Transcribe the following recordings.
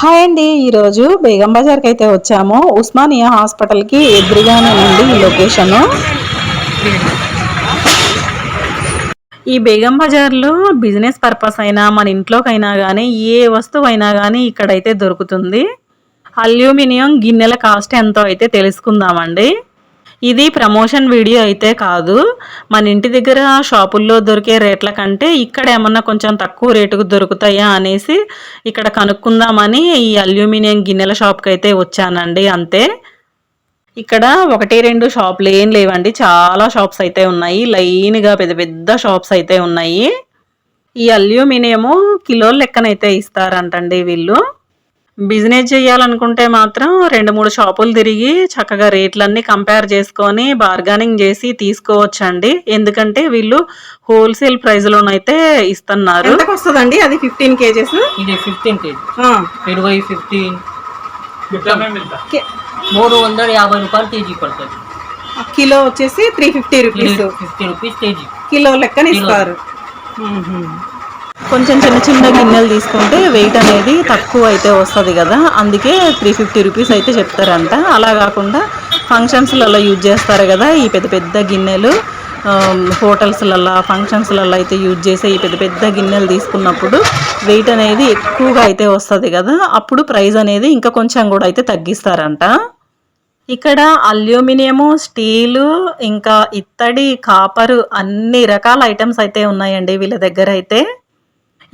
Hi అండి ఈరోజు బేగం బజార్కి అయితే వచ్చాము. ఉస్మానియా హాస్పిటల్కి ఎదురుగానే ఉంది ఈ లొకేషను. ఈ బేగం బజార్లో బిజినెస్ పర్పస్ అయినా మన ఇంట్లోకైనా కానీ ఏ వస్తువు అయినా కానీ ఇక్కడైతే దొరుకుతుంది. అల్యూమినియం గిన్నెల కాస్ట్ ఎంతో అయితే తెలుసుకుందామండి. ఇది ప్రమోషన్ వీడియో అయితే కాదు. మన ఇంటి దగ్గర షాపుల్లో దొరికే రేట్ల కంటే ఇక్కడ ఏమన్నా కొంచెం తక్కువ రేటుకు దొరుకుతాయా అనేసి ఇక్కడ కనుక్కుందామని ఈ అల్యూమినియం గిన్నెల షాప్కి అయితే వచ్చానండి అంతే. ఇక్కడ ఒకటి రెండు షాపులు ఏం లేవండి. చాలా షాప్స్ అయితే ఉన్నాయి. లైన్గా పెద్ద పెద్ద షాప్స్ అయితే ఉన్నాయి. ఈ అల్యూమినియము కిలోల లెక్కనైతే ఇస్తారంటండి వీళ్ళు. బిజినెస్ చేయాలనుకుంటే మాత్రం రెండు మూడు షాపులు తిరిగి చక్కగా రేట్లన్నీ కంపేర్ చేసుకొని బార్గానింగ్ చేసి తీసుకోవచ్చండి. ఎందుకంటే వీళ్ళు హోల్సేల్ ప్రైస్లోనైతే ఇస్తున్నారు. ఎంతకు వస్తుందండి? అది ఫిఫ్టీన్ కేజెస్? ఇది ఫిఫ్టీన్ కేజీ. ఇరవై ఫిఫ్టీన్ మూడు వందల యాభై రూపాయలు కేజీ పడుతుంది. కిలో వచ్చేసి three fifty rupees fifty rupees KG. Kilo లెక్కన ఇస్తారు. కొంచెం చిన్న చిన్న గిన్నెలు తీసుకుంటే వెయిట్ అనేది తక్కువ అయితే వస్తుంది కదా. అందుకే త్రీ ఫిఫ్టీ రూపీస్ అయితే చెప్తారంట. అలా కాకుండా ఫంక్షన్స్లలో యూజ్ చేస్తారు కదా ఈ పెద్ద పెద్ద గిన్నెలు. హోటల్స్లలో ఫంక్షన్స్లలో అయితే యూజ్ చేసే ఈ పెద్ద పెద్ద గిన్నెలు తీసుకున్నప్పుడు వెయిట్ అనేది ఎక్కువగా అయితే వస్తుంది కదా. అప్పుడు ప్రైస్ అనేది ఇంకా కొంచెం కూడా అయితే తగ్గిస్తారంట. ఇక్కడ అల్యూమినియము స్టీలు ఇంకా ఇత్తడి కాపరు అన్ని రకాల ఐటమ్స్ అయితే ఉన్నాయండి వీళ్ళ దగ్గర అయితే.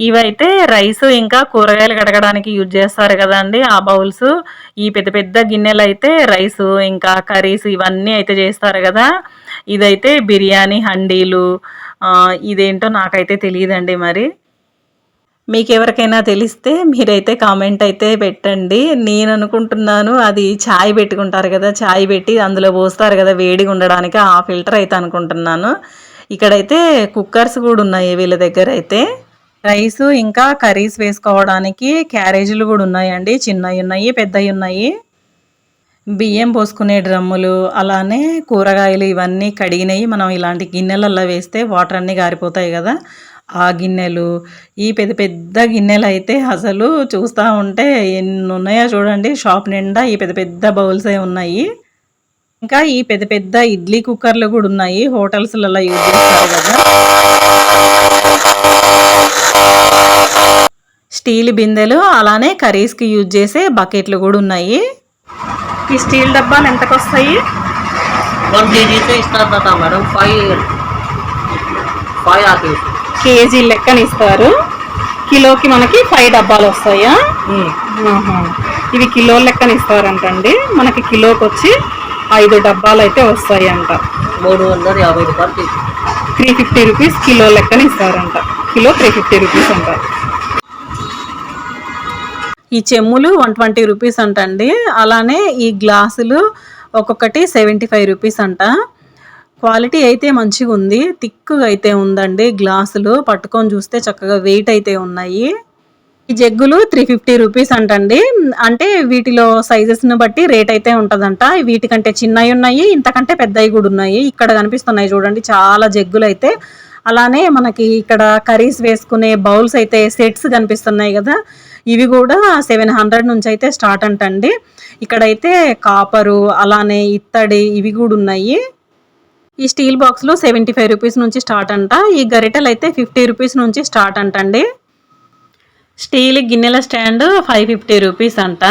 ఇవైతే రైస్ ఇంకా కూరగాయలు కడగడానికి యూజ్ చేస్తారు కదండి ఆ బౌల్స్. ఈ పెద్ద పెద్ద గిన్నెలు అయితే రైస్ ఇంకా కర్రీస్ ఇవన్నీ అయితే చేస్తారు కదా. ఇదైతే బిర్యానీ హండీలు ఇదేంటో నాకైతే తెలియదండి మరి. మీకు ఎవరికైనా తెలిస్తే మీరైతే కామెంట్ అయితే పెట్టండి. నేను అనుకుంటున్నాను అది ఛాయ్ పెట్టుకుంటారు కదా ఛాయ్ పెట్టి అందులో పోస్తారు కదా వేడిగా ఉండడానికి ఆ ఫిల్టర్ అయితే అనుకుంటున్నాను. ఇక్కడైతే కుక్కర్స్ కూడా ఉన్నాయి వీళ్ళ దగ్గర అయితే. రైస్ ఇంకా కర్రీస్ వేసుకోవడానికి క్యారేజీలు కూడా ఉన్నాయండి. చిన్నవి ఉన్నాయి పెద్దవి ఉన్నాయి. బియ్యం పోసుకునే డ్రమ్ములు అలానే కూరగాయలు ఇవన్నీ కడిగినవి మనం ఇలాంటి గిన్నెలల్లో వేస్తే వాటర్ అన్నీ గారిపోతాయి కదా. ఆ గిన్నెలు ఈ పెద్ద పెద్ద గిన్నెలు అయితే అసలు చూస్తూ ఉంటే ఎన్ని ఉన్నాయో చూడండి. షాప్ నిండా ఈ పెద్ద పెద్ద బౌల్సే ఉన్నాయి. ఇంకా ఈ పెద్ద పెద్ద ఇడ్లీ కుక్కర్లు కూడా ఉన్నాయి. హోటల్స్లలో యూజ్ చేస్తారు కదా. స్టీల్ బిందెలు అలానే కర్రీస్కి యూజ్ చేసే బకెట్లు కూడా ఉన్నాయి. ఈ స్టీల్ డబ్బాలు ఎంతకు వస్తాయి వన్ ఇస్తారు మేడం. ఫైవ్ ఫైవ్ కేజీ లెక్కన ఇస్తారు. కిలోకి మనకి ఫైవ్ డబ్బాలు వస్తాయా. ఇవి కిలో లెక్కన ఇస్తారంటండి. మనకి కిలోకి వచ్చి ఐదు డబ్బాలు అయితే వస్తాయి అంట మూడు వందల యాభై రూపాయలు త్రీ ఫిఫ్టీ రూపీస్ కిలో లెక్కన ఇస్తారంట. కిలో త్రీ ఫిఫ్టీ రూపీస్ అంట. ఈ చెమ్ములు వన్ ట్వంటీ రూపీస్ అంటండి. అలానే ఈ గ్లాసులు ఒక్కొక్కటి సెవెంటీ ఫైవ్ రూపీస్ అంట. క్వాలిటీ అయితే మంచిగా ఉంది థిక్గా అయితే ఉందండి గ్లాసులు. పట్టుకొని చూస్తే చక్కగా వెయిట్ అయితే ఉన్నాయి. ఈ జగ్గులు త్రీ ఫిఫ్టీ రూపీస్ అంటండి. అంటే వీటిలో సైజెస్ని బట్టి రేట్ అయితే ఉంటుందంట. వీటికంటే చిన్నవి ఉన్నాయి ఇంతకంటే పెద్దవి కూడా ఉన్నాయి. ఇక్కడ కనిపిస్తున్నాయి చూడండి చాలా జగ్గులు అయితే. అలానే మనకి ఇక్కడ కర్రీస్ వేసుకునే బౌల్స్ అయితే సెట్స్ కనిపిస్తున్నాయి కదా. ఇవి కూడా సెవెన్ హండ్రెడ్ నుంచి అయితే స్టార్ట్ అంటండి. ఇక్కడైతే కాపరు అలానే ఇత్తడి ఇవి కూడా ఉన్నాయి. ఈ స్టీల్ బాక్స్లో సెవెంటీ ఫైవ్ రూపీస్ నుంచి స్టార్ట్ అంట. ఈ గరిటెలు అయితే ఫిఫ్టీ రూపీస్ నుంచి స్టార్ట్ అంటండి. స్టీల్ గిన్నెల స్టాండ్ ఫైవ్ ఫిఫ్టీ రూపీస్ అంట.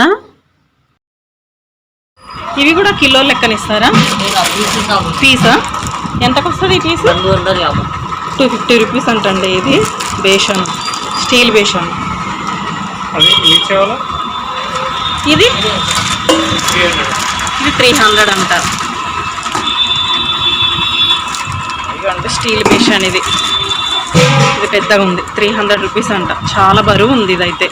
ఇవి కూడా కిలో లెక్కన ఇస్తారా? పీసా? ఎంతకు వస్తుంది ఈ పీస్? టూ ఫిఫ్టీ రూపీస్ అంటండి ఇది. బేషన్. Steel basin. ఇది ఇది? Three hundred. అంట. ఇదిగోండి స్టీల్ బేషన్ ఇది. ఇది పెద్దగా ఉంది. త్రీ హండ్రెడ్ రూపీస్ అంట. చాలా బరువు ఉంది ఇదైతే.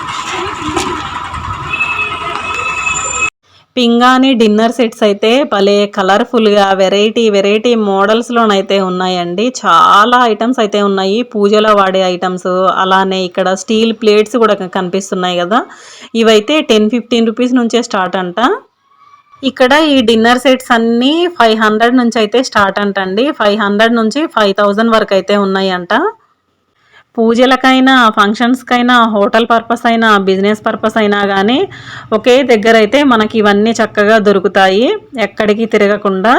పింగాణి డిన్నర్ సెట్స్ అయితే భలే కలర్ఫుల్గా వెరైటీ వెరైటీ మోడల్స్లోనైతే ఉన్నాయండి. చాలా ఐటమ్స్ అయితే ఉన్నాయి. పూజలో వాడే ఐటమ్స్ అలానే ఇక్కడ స్టీల్ ప్లేట్స్ కూడా కనిపిస్తున్నాయి కదా. ఇవైతే టెన్ ఫిఫ్టీన్ రూపీస్ నుంచే స్టార్ట్ అంట. ఇక్కడ ఈ డిన్నర్ సెట్స్ అన్నీ ఫైవ్ హండ్రెడ్ నుంచి అయితే స్టార్ట్ అంటండి. ఫైవ్ హండ్రెడ్ నుంచి ఫైవ్ థౌజండ్ వరకు అయితే ఉన్నాయంట. పూజలకైనా ఫంక్షన్స్కైనా హోటల్ పర్పస్ అయినా బిజినెస్ పర్పస్ అయినా కానీ ఒకే దగ్గర అయితే మనకి ఇవన్నీ చక్కగా దొరుకుతాయి. ఎక్కడికి తిరగకుండా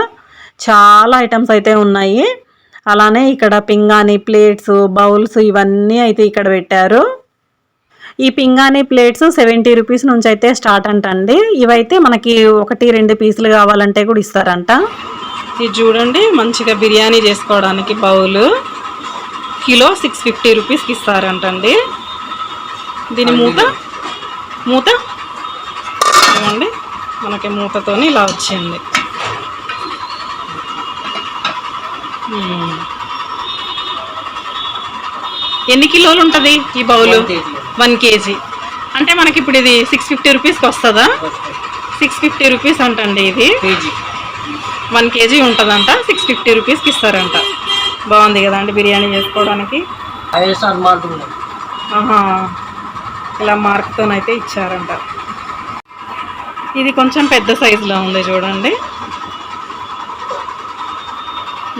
చాలా ఐటమ్స్ అయితే ఉన్నాయి. అలానే ఇక్కడ పింగాణి ప్లేట్స్ బౌల్స్ ఇవన్నీ అయితే ఇక్కడ పెట్టారు. ఈ పింగాణి ప్లేట్స్ సెవెంటీ రూపీస్ నుంచి అయితే స్టార్ట్ అంటండి. ఇవైతే మనకి ఒకటి రెండు పీసులు కావాలంటే కూడా ఇస్తారంట. ఇది చూడండి మంచిగా బిర్యానీ చేసుకోవడానికి బౌలు. కిలో సిక్స్ ఫిఫ్టీ రూపీస్కి ఇస్తారంటండి. దీని మూత? మూత? చూడండి మనకి మూతతోని ఇలా వచ్చింది. ఎన్ని కిలోలు ఉంటుంది ఈ బౌలు. One KG. అంటే మనకి ఇప్పుడు ఇది సిక్స్ ఫిఫ్టీ రూపీస్కి వస్తుందా? సిక్స్ ఫిఫ్టీ రూపీస్ అంటండి ఇది. వన్ కేజీ ఉంటుందంట సిక్స్ ఫిఫ్టీ రూపీస్కి ఇస్తారంట. బాగుంది కదండి బిర్యానీ చేసుకోవడానికి? ఇలా మార్క్తోనైతే ఇచ్చారంట. ఇది కొంచెం పెద్ద సైజులో ఉంది చూడండి.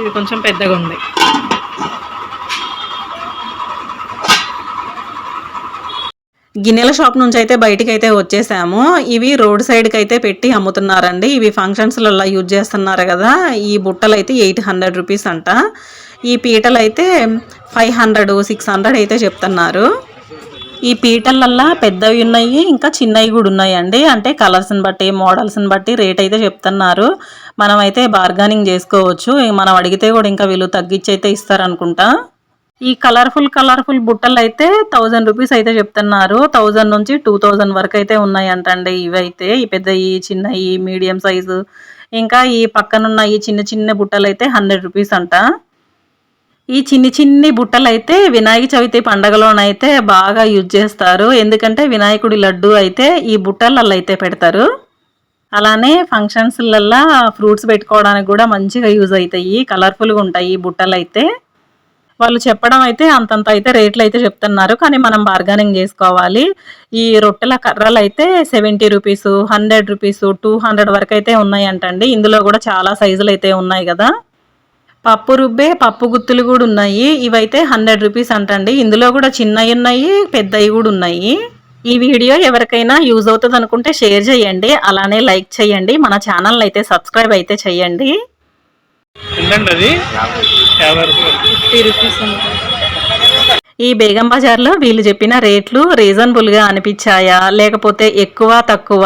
ఇది కొంచెం పెద్దగా ఉంది. గిన్నెల షాప్ నుంచి అయితే బయటికి అయితే వచ్చేసాము. ఇవి రోడ్ సైడ్కి అయితే పెట్టి అమ్ముతున్నారండి. ఇవి ఫంక్షన్స్లలో యూజ్ చేస్తున్నారు కదా. ఈ బుట్టలు అయితే ఎయిట్ హండ్రెడ్ రూపీస్ అంట. ఈ పీటలు అయితే ఫైవ్ హండ్రెడ్ సిక్స్ హండ్రెడ్ అయితే చెప్తున్నారు. ఈ పీటలల్లా పెద్దవి ఉన్నాయి ఇంకా చిన్నవి కూడా ఉన్నాయండి. అంటే కలర్స్ని బట్టి మోడల్స్ని బట్టి రేట్ అయితే చెప్తున్నారు. మనం అయితే బార్గానింగ్ చేసుకోవచ్చు మనం అడిగితే కూడా ఇంకా వీళ్ళు తగ్గించి అయితే ఇస్తారనుకుంటా. ఈ కలర్ఫుల్ కలర్ఫుల్ బుట్టలు అయితే థౌజండ్ రూపీస్ అయితే చెప్తున్నారు. థౌజండ్ నుంచి టూ థౌజండ్ వరకు అయితే ఉన్నాయంటండి ఇవైతే. ఈ పెద్ద ఈ చిన్న ఈ మీడియం సైజు ఇంకా ఈ పక్కనున్న ఈ చిన్న చిన్న బుట్టలు అయితే హండ్రెడ్ రూపీస్ అంట. ఈ చిన్ని చిన్ని బుట్టలు అయితే వినాయక చవితి పండగలోనైతే బాగా యూజ్ చేస్తారు. ఎందుకంటే వినాయకుడి లడ్డు అయితే ఈ బుట్టలలో అయితే పెడతారు. అలానే ఫంక్షన్స్లల్లో ఫ్రూట్స్ పెట్టుకోవడానికి కూడా మంచిగా యూజ్ అవుతాయి కలర్ఫుల్గా ఉంటాయి ఈ బుట్టలు అయితే వాళ్ళు చెప్పడం అయితే అంతంత అయితే రేట్లు అయితే చెప్తున్నారు. కానీ మనం బార్గానింగ్ చేసుకోవాలి. ఈ రొట్టెల కర్రలు అయితే seventy rupees hundred rupees two hundred వరకు అయితే ఉన్నాయంటండి. ఇందులో కూడా చాలా సైజులు అయితే ఉన్నాయి కదా. పప్పు రుబ్బే పప్పు గుత్తులు కూడా ఉన్నాయి. ఇవైతే హండ్రెడ్ రూపీస్ అంటండి. ఇందులో కూడా చిన్నవి ఉన్నాయి పెద్దవి కూడా ఉన్నాయి. ఈ వీడియో ఎవరికైనా యూజ్ అవుతుంది అనుకుంటే షేర్ చేయండి. అలానే లైక్ చేయండి. మన ఛానల్ అయితే సబ్స్క్రైబ్ అయితే చేయండి. ఈ బేగం బజార్లో వీళ్ళు చెప్పిన రేట్లు రీజనబుల్గా అనిపించాయా? లేకపోతే ఎక్కువ తక్కువ?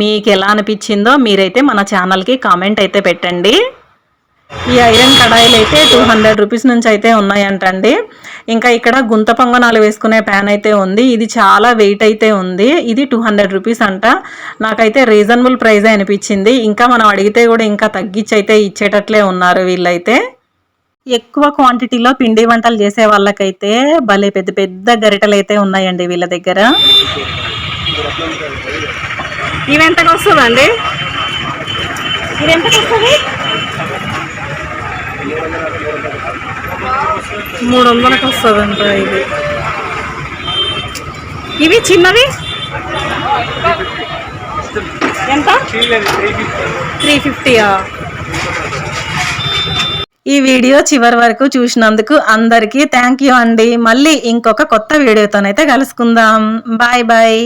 మీకు ఎలా అనిపించిందో మీరైతే మన ఛానల్కి కామెంట్ అయితే పెట్టండి. ఈ ఐరన్ కడాయిలు అయితే టూ హండ్రెడ్ రూపీస్ నుంచి అయితే ఉన్నాయంటండి. ఇంకా ఇక్కడ గుంత పొంగనాలు వేసుకునే ప్యాన్ అయితే ఉంది. ఇది చాలా వెయిట్ అయితే ఉంది. ఇది టూ హండ్రెడ్ రూపీస్ అంట. నాకైతే రీజనబుల్ ప్రైస్ అనిపించింది. ఇంకా మనం అడిగితే కూడా ఇంకా తగ్గించి అయితే ఇచ్చేటట్లే ఉన్నారు వీళ్ళైతే. ఎక్కువ క్వాంటిటీలో పిండి వంటలు చేసే వాళ్ళకైతే భలే పెద్ద పెద్ద గరిటలు అయితే ఉన్నాయండి వీళ్ళ దగ్గర. ఇవి ఎంతకు వస్తుందండి? ఇది ఎంతకు వస్తుంది? మూడు వందలకు వస్తుందంట ఇది. ఇవి చిన్నవి? ఎంత? త్రీ ఫిఫ్టీయా? ఈ వీడియో చివరి వరకు చూసినందుకు అందరికీ థ్యాంక్ యూ అండి. మళ్ళీ ఇంకొక కొత్త వీడియోతోనైతే కలుసుకుందాం. Bye bye.